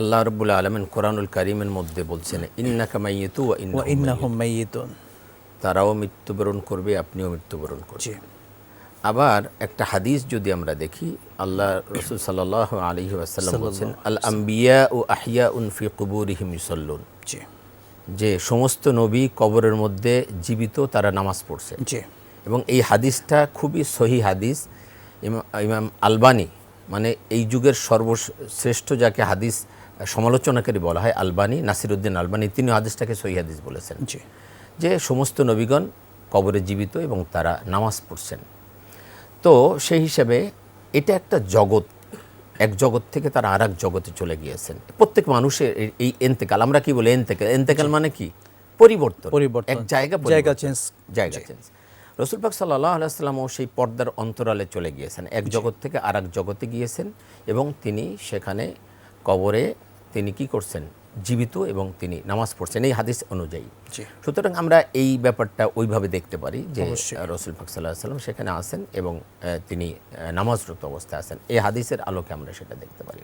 আল্লাহ রব্বুল আলমেন কোরআনুল কারিমের মধ্যে বলছেন ইন্নাকা মাইয়েতু ওয়া ইন্নাহুম মাইয়িতুন। তারাও মৃত্যুবরণ করবে আপনিও মৃত্যুবরণ করবেন। জি। আবার একটা হাদিস যদি আমরা দেখি আল্লাহ রসুল সাল্লাহ আলী আসাল্লাম বলছেন আল আম্বিয়া ও আহিয়া উন ফি কুবুরিহিম ইসল্লুন যে সমস্ত নবী কবরের মধ্যে জীবিত তারা নামাজ পড়ছে। এবং এই হাদিসটা খুবই সহি হাদিস। ইমাম আলবানি মানে এই যুগের সর্বশ্রেষ্ঠ যাকে হাদিস সমালোচনাকারী বলা হয় আলবানি নাসিরুদ্দিন আলবানি তিনি হাদিসটাকে সহি হাদিস বলেছেন। যে সমস্ত নবীগণ কবরে জীবিত এবং তারা নামাজ পড়ছেন। তো সেই হিসাবে এটা একটা জগৎ এক জগৎ থেকে তারা আর এক জগতে চলে গিয়েছেন। প্রত্যেক মানুষের এই- এন্তেকাল আমরা কি বলি এন্তেকাল? এন্তেকাল মানে কি? পরিবর্তন। পরিবর্তন। এক জায়গা জায়গা change। জায়গা চেঞ্জ রসুল পাক সাল্লাহ আলাইসাল্লামও সেই পর্দার অন্তরালে চলে গিয়েছেন। এক জগৎ থেকে আর এক জগতে গিয়েছেন এবং তিনি সেখানে কবরে তিনি কি করছেন? জীবিত এবং তিনি নামাজ পড়ছেন এই হাদিস অনুযায়ী। সুতরাং আমরা এই ব্যাপারটা ওইভাবে দেখতে পারি যে। রসুল ফাকসাল্লাহ সাল্লাম সেখানে আসেন এবং তিনি নামাজরত অবস্থায় আছেন। এই হাদিসের আলোকে আমরা সেটা দেখতে পারি।